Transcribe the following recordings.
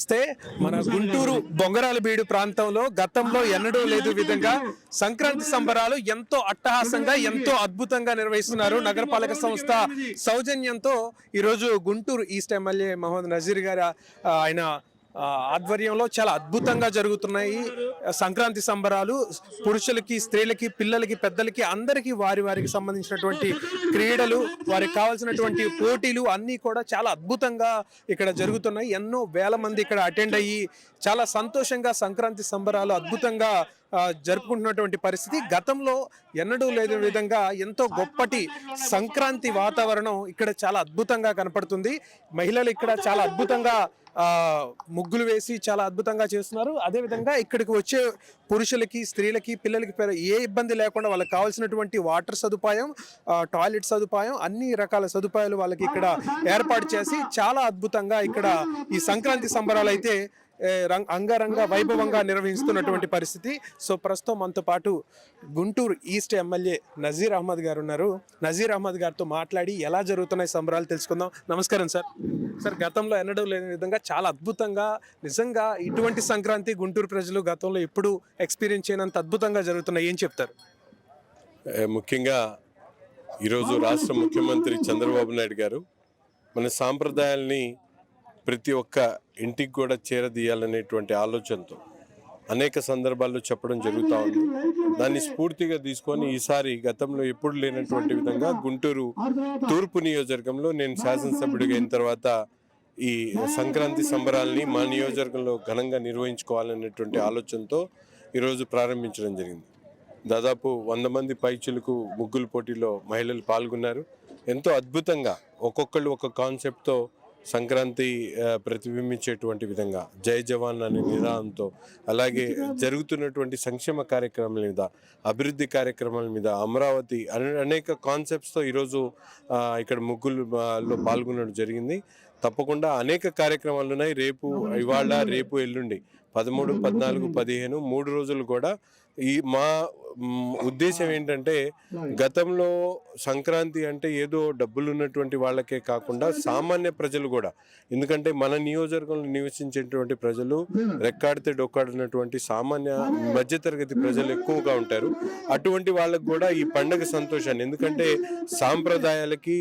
వస్తే మన గుంటూరు బొంగరాల బీడు ప్రాంతంలో గతంలో ఎన్నడూ లేదు విధంగా సంక్రాంతి సంబరాలు ఎంతో అట్టహాసంగా ఎంతో అద్భుతంగా నిర్వహిస్తున్నారు. నగరపాలక సంస్థ సౌజన్యంతో ఈరోజు గుంటూరు ఈస్ట్ ఎమ్మెల్యే మహమ్మద్ నజీర్ గారు ఆయన ఆధ్వర్యంలో చాలా అద్భుతంగా జరుగుతున్నాయి. సంక్రాంతి సంబరాలు పురుషులకి స్త్రీలకి పిల్లలకి పెద్దలకి అందరికీ వారి వారికి సంబంధించినటువంటి క్రీడలు వారికి కావాల్సినటువంటి పోటీలు అన్నీ కూడా చాలా అద్భుతంగా ఇక్కడ జరుగుతున్నాయి. ఎన్నో వేల మంది ఇక్కడ అటెండ్ అయ్యి చాలా సంతోషంగా సంక్రాంతి సంబరాలు అద్భుతంగా జరుపుకుంటున్నటువంటి పరిస్థితి. గతంలో ఎన్నడూ లేని విధంగా ఎంతో గొప్పటి సంక్రాంతి వాతావరణం ఇక్కడ చాలా అద్భుతంగా కనపడుతుంది. మహిళలు ఇక్కడ చాలా అద్భుతంగా ముగ్గులు వేసి చాలా అద్భుతంగా చేస్తున్నారు. అదేవిధంగా ఇక్కడికి వచ్చే పురుషులకి స్త్రీలకి పిల్లలకి ఏ ఇబ్బంది లేకుండా వాళ్ళకి కావాల్సినటువంటి వాటర్ సదుపాయం టాయిలెట్ సదుపాయం అన్ని రకాల సదుపాయాలు వాళ్ళకి ఇక్కడ ఏర్పాటు చేసి చాలా అద్భుతంగా ఇక్కడ ఈ సంక్రాంతి సంబరాలు అయితే అంగరంగ వైభవంగా నిర్వహిస్తున్నటువంటి పరిస్థితి. సో ప్రస్తుతం మనతో పాటు గుంటూరు ఈస్ట్ ఎమ్మెల్యే నజీర్ అహ్మద్ గారు ఉన్నారు. నజీర్ అహ్మద్ గారితో మాట్లాడి ఎలా జరుగుతున్నాయి సంబరాలు తెలుసుకుందాం. నమస్కారం సార్. సార్ గతంలో ఎన్నడూ లేని విధంగా చాలా అద్భుతంగా నిజంగా ఇటువంటి సంక్రాంతి గుంటూరు ప్రజలు గతంలో ఎప్పుడు ఎక్స్పీరియన్స్ చేయనంత అద్భుతంగా జరుగుతున్నాయి. ఏం చెప్తారు? ఏ, ముఖ్యంగా ఈరోజు రాష్ట్ర ముఖ్యమంత్రి చంద్రబాబు నాయుడు గారు మన సాంప్రదాయాల్ని ప్రతి ఒక్క ఇంటికి కూడా చేరదీయాలనేటువంటి ఆలోచనతో అనేక సందర్భాల్లో చెప్పడం జరుగుతూ ఉంది. దాన్ని స్ఫూర్తిగా తీసుకొని ఈసారి గతంలో ఎప్పుడు లేనటువంటి విధంగా గుంటూరు తూర్పు నియోజకవర్గంలో నేను శాసనసభ్యుడిగా అయిన తర్వాత ఈ సంక్రాంతి సంబరాల్ని మా నియోజకవర్గంలో ఘనంగా నిర్వహించుకోవాలనేటువంటి ఆలోచనతో ఈరోజు ప్రారంభించడం జరిగింది. దాదాపు వంద మంది పైచులకు ముగ్గుల పోటీలో మహిళలు పాల్గొన్నారు. ఎంతో అద్భుతంగా ఒక్కొక్కళ్ళు ఒక కాన్సెప్ట్తో సంక్రాంతి ప్రతిబింబించేటువంటి విధంగా జై జవాన్ అనే నినాదంతో అలాగే జరుగుతున్నటువంటి సంక్షేమ కార్యక్రమాల మీద అభివృద్ధి కార్యక్రమాల మీద అమరావతి అనే- అనేక కాన్సెప్ట్స్తో ఈరోజు ఇక్కడ ముగ్గులు పాల్గొనడం జరిగింది. తప్పకుండా అనేక కార్యక్రమాలు ఉన్నాయి. రేపు ఇవాళ రేపు ఎల్లుండి పదమూడు పద్నాలుగు పదిహేను మూడు రోజులు కూడా ఈ మా ఉద్దేశం ఏంటంటే గతంలో సంక్రాంతి అంటే ఏదో డబ్బులు ఉన్నటువంటి వాళ్ళకే కాకుండా సామాన్య ప్రజలు కూడా. ఎందుకంటే మన నియోజకవర్గంలో నివసించేటువంటి ప్రజలు రెక్కాడితే డొక్కాడినటువంటి సామాన్య మధ్యతరగతి ప్రజలు ఎక్కువగా ఉంటారు. అటువంటి వాళ్ళకు కూడా ఈ పండగ సంతోషాన్ని. ఎందుకంటే సాంప్రదాయాలకి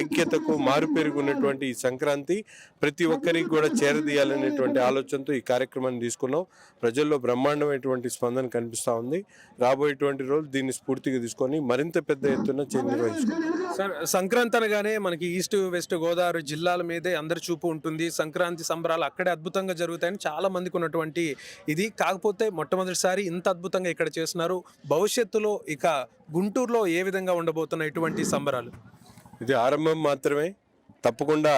ఐక్యతకు మారుపేరుగు ఉన్నటువంటి ఈ సంక్రాంతి ప్రతి ఒక్కరికి కూడా చేరదీయాలనేటువంటి ఆలోచనతో ఈ కార్యక్రమాన్ని తీసుకున్నాం. ప్రజల్లో బ్రహ్మాండమైనటువంటి స్పందన కనిపిస్తూ ఉంది. రాబోయేటువంటి రోజులు దీన్ని స్ఫూర్తిగా తీసుకొని మరింత పెద్ద ఎత్తున సార్ సంక్రాంతి అనగానే మనకి ఈస్ట్ వెస్ట్ గోదావరి జిల్లాల మీదే అందరి చూపు ఉంటుంది. సంక్రాంతి సంబరాలు అక్కడే అద్భుతంగా జరుగుతాయని చాలా మందికి ఉన్నటువంటి ఇది. కాకపోతే మొట్టమొదటిసారి ఇంత అద్భుతంగా ఇక్కడ చేస్తున్నారు. భవిష్యత్తులో ఇక గుంటూరులో ఏ విధంగా ఉండబోతున్న ఇటువంటి సంబరాలు? ఇది ఆరంభం మాత్రమే. తప్పకుండా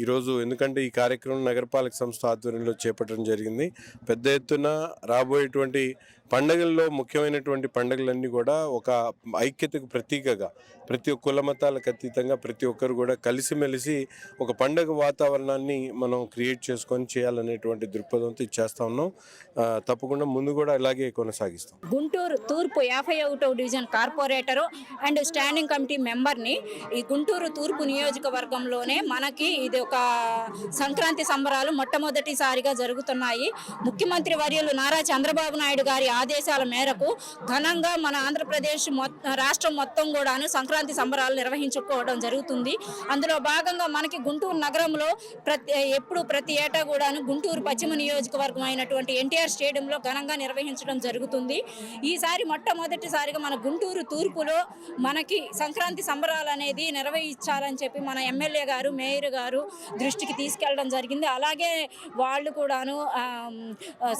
ఈరోజు ఎందుకంటే ఈ కార్యక్రమం నగరపాలక సంస్థ ఆధ్వర్యంలో చేపట్టడం జరిగింది. పెద్ద ఎత్తున రాబోయేటువంటి పండగల్లో ముఖ్యమైనటువంటి పండుగలన్నీ కూడా ఒక ఐక్యతకు ప్రతీకగా ప్రతి ఒక్క కుల మతాలకు అతీతంగా ప్రతి ఒక్కరు కూడా కలిసిమెలిసి ఒక పండగ వాతావరణాన్ని మనం క్రియేట్ చేసుకొని చేయాలనేటువంటి దృక్పథంతో ఇచ్చేస్తా ఉన్నాం. తప్పకుండా ముందు కూడా ఇలాగే కొనసాగిస్తాం. గుంటూరు తూర్పు యాభై ఒకటో division corporator and standing committee మెంబర్ని ఈ గుంటూరు తూర్పు నియోజకవర్గంలోనే మనకి ఇది ఒక సంక్రాంతి సంబరాలు మొట్టమొదటిసారిగా జరుగుతున్నాయి. ముఖ్యమంత్రి వర్యులు నారా చంద్రబాబు నాయుడు గారి ఆదేశాల మేరకు ఘనంగా మన ఆంధ్రప్రదేశ్ మొత్తం రాష్ట్రం మొత్తం కూడాను సంక్రాంతి సంక్రాంతి సంబరాలు నిర్వహించుకోవడం జరుగుతుంది. అందులో భాగంగా మనకి గుంటూరు నగరంలో ప్రతి ఎప్పుడు ప్రతి ఏటా కూడాను గుంటూరు పశ్చిమ నియోజకవర్గం అయినటువంటి ఎన్టీఆర్ స్టేడియంలో ఘనంగా నిర్వహించడం జరుగుతుంది. ఈసారి మొట్టమొదటిసారిగా మన గుంటూరు తూర్పులో మనకి సంక్రాంతి సంబరాలు అనేది నిర్వహించాలని చెప్పి మన ఎమ్మెల్యే గారు మేయర్ గారు దృష్టికి తీసుకెళ్ళడం జరిగింది. అలాగే వాళ్ళు కూడాను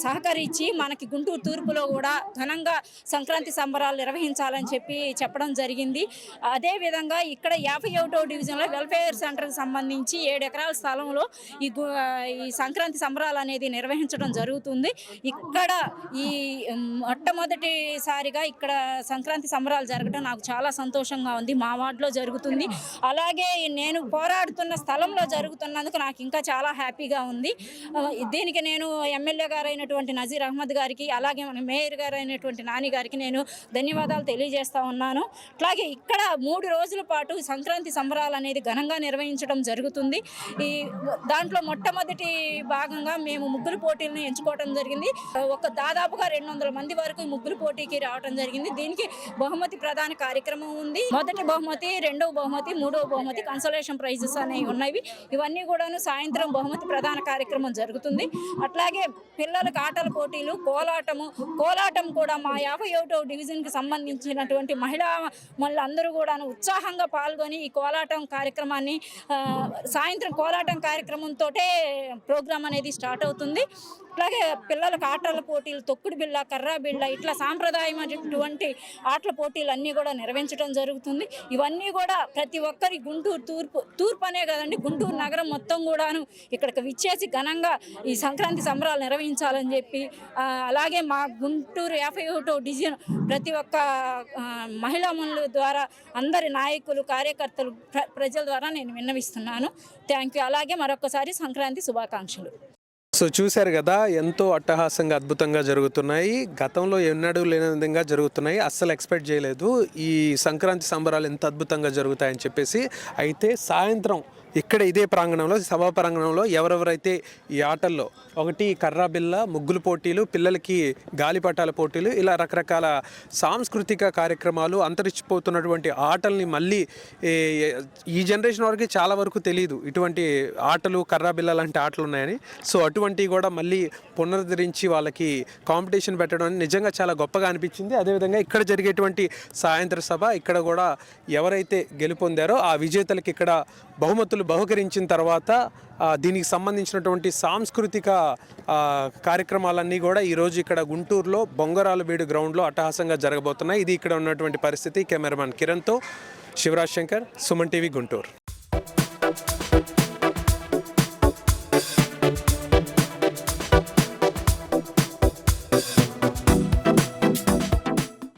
సహకరించి మనకి గుంటూరు తూర్పులో కూడా ఘనంగా సంక్రాంతి సంబరాలు నిర్వహించాలని చెప్పి చెప్పడం జరిగింది. అదేవిధంగా ఇక్కడ యాభై ఒకటో డివిజన్లో వెల్ఫేర్ సెంటర్కి సంబంధించి ఏడు ఎకరాల స్థలంలో ఈ ఈ సంక్రాంతి సంబరాలు అనేది నిర్వహించడం జరుగుతుంది. ఇక్కడ ఈ మొట్టమొదటిసారిగా ఇక్కడ సంక్రాంతి సంబరాలు జరగడం నాకు చాలా సంతోషంగా ఉంది. మా వార్డులో జరుగుతుంది. అలాగే నేను పోరాడుతున్న స్థలంలో జరుగుతున్నందుకు నాకు ఇంకా చాలా హ్యాపీగా ఉంది. దీనికి నేను ఎమ్మెల్యే గారు అయినటువంటి నజీర్ అహ్మద్ గారికి అలాగే మన మేయర్ గారు అయినటువంటి నాని గారికి నేను ధన్యవాదాలు తెలియజేస్తా ఉన్నాను. అట్లాగే ఇక్కడ మూడు రోజుల పాటు సంక్రాంతి సంబరాలు అనేది ఘనంగా నిర్వహించడం జరుగుతుంది. ఈ దాంట్లో మొట్టమొదటి భాగంగా మేము ముగ్గురు పోటీలను ఎంచుకోవడం జరిగింది. ఒక దాదాపుగా రెండు వందల మంది వరకు ముగ్గురు పోటీకి రావడం జరిగింది. దీనికి బహుమతి ప్రధాన కార్యక్రమం ఉంది. మొదటి బహుమతి రెండవ బహుమతి మూడవ బహుమతి కన్సలేషన్ ప్రైజెస్ అనేవి ఉన్నవి. ఇవన్నీ కూడాను సాయంత్రం బహుమతి ప్రధాన కార్యక్రమం జరుగుతుంది. అట్లాగే పిల్లలకు ఆటల పోటీలు కోలాటము కోలాటం కూడా మా యాభై ఒకటో డివిజన్కి సంబంధించినటువంటి మహిళా మళ్ళీ అందరూ కూడాను ఉత్సాహంగా పాల్గొని ఈ కోలాటం కార్యక్రమాన్ని సాయంత్రం కోలాటం కార్యక్రమంతో ప్రోగ్రామ్ అనేది స్టార్ట్ అవుతుంది. అట్లాగే పిల్లలకు ఆటల పోటీలు తొక్కుడు బిళ్ళ కర్రా బిళ్ళ ఇట్లా సాంప్రదాయమైనటువంటి ఆటల పోటీలు అన్నీ కూడా నిర్వహించడం జరుగుతుంది. ఇవన్నీ కూడా ప్రతి ఒక్కరి గుంటూరు తూర్పు తూర్పు అనే కదండి గుంటూరు నగరం మొత్తం కూడాను ఇక్కడికి విచ్చేసి ఘనంగా ఈ సంక్రాంతి సంబరాలు నిర్వహించాలని చెప్పి అలాగే మా గుంటూరు యాభై ఒకటో డివిజన్ ప్రతి ఒక్క మహిళా మనుల ద్వారా అందరి నాయకులు కార్యకర్తలు ప్ర- ప్రజల ద్వారా నేను విన్నవిస్తున్నాను. Thank you. అలాగే మరొకసారి సంక్రాంతి శుభాకాంక్షలు. సో చూశారు కదా ఎంతో అట్టహాసంగా అద్భుతంగా జరుగుతున్నాయి. గతంలో ఎన్నడూ లేని విధంగా జరుగుతున్నాయి. అస్సలు ఎక్స్పెక్ట్ చేయలేదు. ఈ సంక్రాంతి సంబరాలు ఎంత అద్భుతంగా జరుగుతాయని చెప్పేసి అయితే సాయంత్రం ఇక్కడ ఇదే ప్రాంగణంలో సభా ప్రాంగణంలో ఎవరెవరైతే ఈ ఆటల్లో ఒకటి కర్రా బిల్ల ముగ్గులు పోటీలు పిల్లలకి గాలిపటాల పోటీలు ఇలా రకరకాల సాంస్కృతిక కార్యక్రమాలు అంతరించిపోతున్నటువంటి ఆటల్ని మళ్ళీ ఈ జనరేషన్ వరకు చాలా వరకు తెలియదు ఇటువంటి ఆటలు కర్రా బిల్ల లాంటి ఆటలు ఉన్నాయని. సో అటువంటివి కూడా మళ్ళీ పునరుద్ధరించి వాళ్ళకి కాంపిటీషన్ పెట్టడం అనేది నిజంగా చాలా గొప్పగా అనిపించింది. అదేవిధంగా ఇక్కడ జరిగేటువంటి సాయంత్ర సభ ఇక్కడ కూడా ఎవరైతే గెలుపొందారో ఆ విజేతలకు ఇక్కడ బహుమతులు బహుకరించిన తర్వాత దీనికి సంబంధించినటువంటి సాంస్కృతిక కార్యక్రమాలన్నీ కూడా ఈరోజు ఇక్కడ గుంటూరులో బొంగరాలబీడు గ్రౌండ్లో అట్టహాసంగా జరగబోతున్నాయి. ఇది ఇక్కడ ఉన్నటువంటి పరిస్థితి. కెమెరామెన్ కిరణ్తో శివరాజ్ శంకర్ సుమన్ టీవీ గుంటూరు.